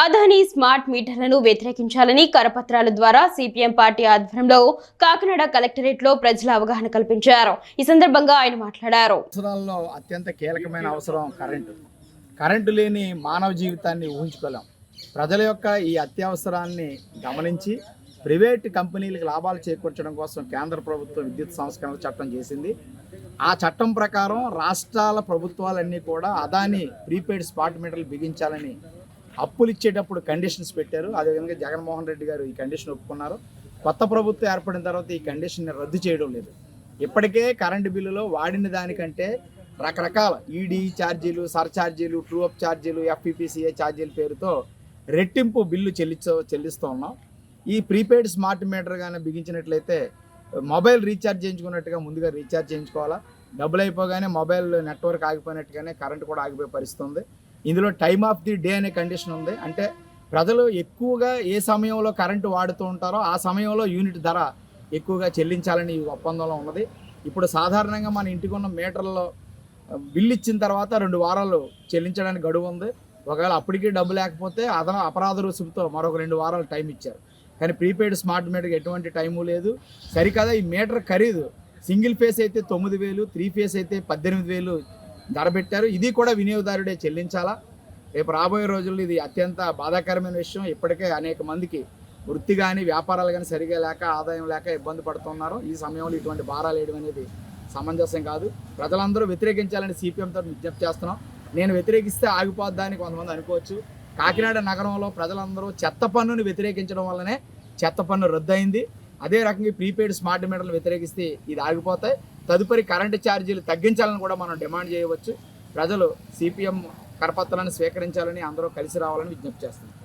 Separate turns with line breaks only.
Adani smart మీటర్లను వ్యతిరేకించాలని కరపత్రాల ద్వారా CPM party ఆధ్వర్యంలో కాకినాడ కలెక్టరేట్లో ప్రజల అవగాహన కల్పించారు. ఈ సందర్భంగా ఆయన మాట్లాడారు.
అవసరాల్లో అత్యంత కీలకమైన అవసరం కరెంటు. కరెంటు లేని మానవ జీవితాన్ని ఊహించుకోలేం. ప్రజల యొక్క ఈ అత్యవసరాన్ని గమనించి ప్రైవేట్ కంపెనీలకు లాభాలు చేకూర్చడం కోసం కేంద్ర ప్రభుత్వం విద్యుత్ సంస్కరణ చట్టం చేసింది. ఆ చట్టం ప్రకారం రాష్ట్రాల ప్రభుత్వాలన్నీ కూడా అదాని ప్రీపెయిడ్ స్పాట్ మీటర్లు బిగించాలని అప్పులు ఇచ్చేటప్పుడు కండిషన్స్ పెట్టారు. అదేవిధంగా జగన్మోహన్ రెడ్డి గారు ఈ కండిషన్ ఒప్పుకున్నారు. కొత్త ప్రభుత్వం ఏర్పడిన తర్వాత ఈ కండిషన్ని రద్దు చేయడం లేదు. ఇప్పటికే కరెంటు బిల్లులో వాడిన దానికంటే రకరకాల ఈడీ ఛార్జీలు సర్ఛార్జీలు ట్రూ అప్ ఛార్జీలు ఎఫ్పిపిసిఏ ఛార్జీల పేరుతో రెట్టింపు బిల్లు చెల్లించ చెల్లిస్తూ ఉన్నాం. ఈ ప్రీపెయిడ్ స్మార్ట్ మీటర్ కానీ బిగించినట్లయితే మొబైల్ రీఛార్జ్ చేయించుకున్నట్టుగా ముందుగా రీఛార్జ్ చేయించుకోవాలా? డబ్బులు అయిపోగానే మొబైల్ నెట్వర్క్ ఆగిపోయినట్టుగానే కరెంట్ కూడా ఆగిపోయే పరిస్థితి ఉంది. ఇందులో టైమ్ ఆఫ్ ది డే అనే కండిషన్ ఉంది. అంటే ప్రజలు ఎక్కువగా ఏ సమయంలో కరెంటు వాడుతూ ఉంటారో ఆ సమయంలో యూనిట్ ధర ఎక్కువగా చెల్లించాలని ఈ ఒప్పందంలో ఉన్నది. ఇప్పుడు సాధారణంగా మన ఇంటికి ఉన్న మీటర్లో బిల్ ఇచ్చిన తర్వాత రెండు వారాలు చెల్లించడానికి గడువు ఉంది. ఒకవేళ అప్పటికీ డబ్బు లేకపోతే అదన అపరాధ రుసుముతో మరొక రెండు వారాలు టైం ఇచ్చారు. కానీ ప్రీపెయిడ్ స్మార్ట్ మీటర్కి ఎటువంటి టైము లేదు. సరికదా ఈ మీటర్ ఖరీదు. సింగిల్ ఫేస్ అయితే తొమ్మిది వేలు త్రీ ఫేస్ అయితే పద్దెనిమిది వేలు ధర పెట్టారు ఇది కూడా వినియోగదారుడే చెల్లించాలా? రేపు రాబోయే రోజుల్లో ఇది అత్యంత బాధాకరమైన విషయం. ఇప్పటికే అనేక మందికి వృత్తి కానీ వ్యాపారాలు కానీ సరిగా లేక ఆదాయం లేక ఇబ్బంది పడుతున్నారు. ఈ సమయంలో ఇటువంటి భారాలు వేయడం అనేది సమంజసం కాదు. ప్రజలందరూ వ్యతిరేకించాలని సిపిఎంతో విజ్ఞప్తి చేస్తున్నాం. నేను వ్యతిరేకిస్తే ఆగిపోద్దా అని కొంతమంది అనుకోవచ్చు. కాకినాడ నగరంలో ప్రజలందరూ చెత్త పన్నుని వ్యతిరేకించడం వల్లనే చెత్త పన్ను రద్దయింది. అదే రకంగా ప్రీపెయిడ్ స్మార్ట్ మీటర్లు వ్యతిరేకిస్తే ఇది ఆగిపోతాయి. తదుపరి కరెంటు ఛార్జీలు తగ్గించాలని కూడా మనం డిమాండ్ చేయవచ్చు. ప్రజలు సిపిఎం కరపత్రాలను స్వీకరించాలని అందరూ కలిసి రావాలని విజ్ఞప్తి చేస్తున్నారు